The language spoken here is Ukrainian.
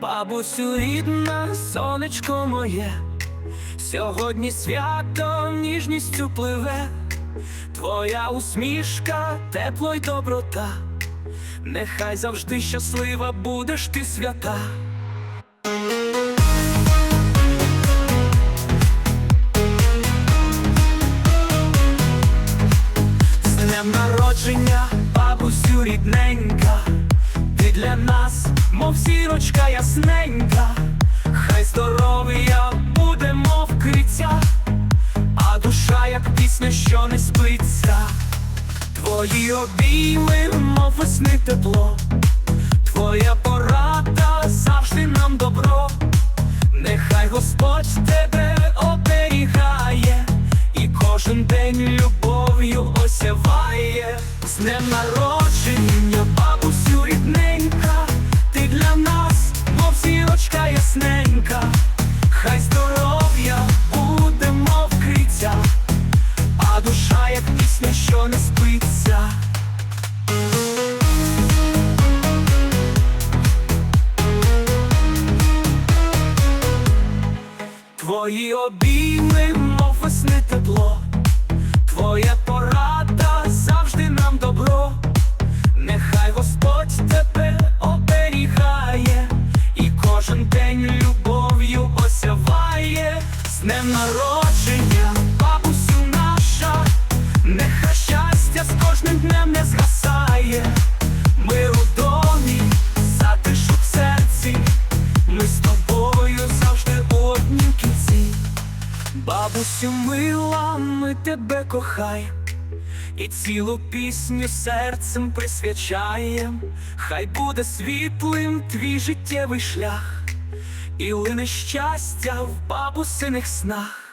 Бабусю рідна, сонечко моє, сьогодні свято ніжністю пливе, твоя усмішка, тепло й доброта, нехай завжди щаслива будеш ти свята. З днем народження, бабусю рідненька, для нас, мов зірочка ясненька, хай здоров'я буде, мов криця, а душа, як пісня, що не спиться, твої обійми, мов весни тепло, твоя порада завжди нам добро, нехай Господь тебе оберігає, і кожен день любов'ю осяває, з днем народження, Твої обійми, мов весни тепло, твоя порада завжди нам добро, нехай Господь тебе оберігає, і кожен день любов'ю осяває, з днем народження, Бабусю мила, ми тебе кохаєм, і цілу пісню серцем присвячаєм, хай буде світлим твій життєвий шлях, і лине щастя в бабусиних снах.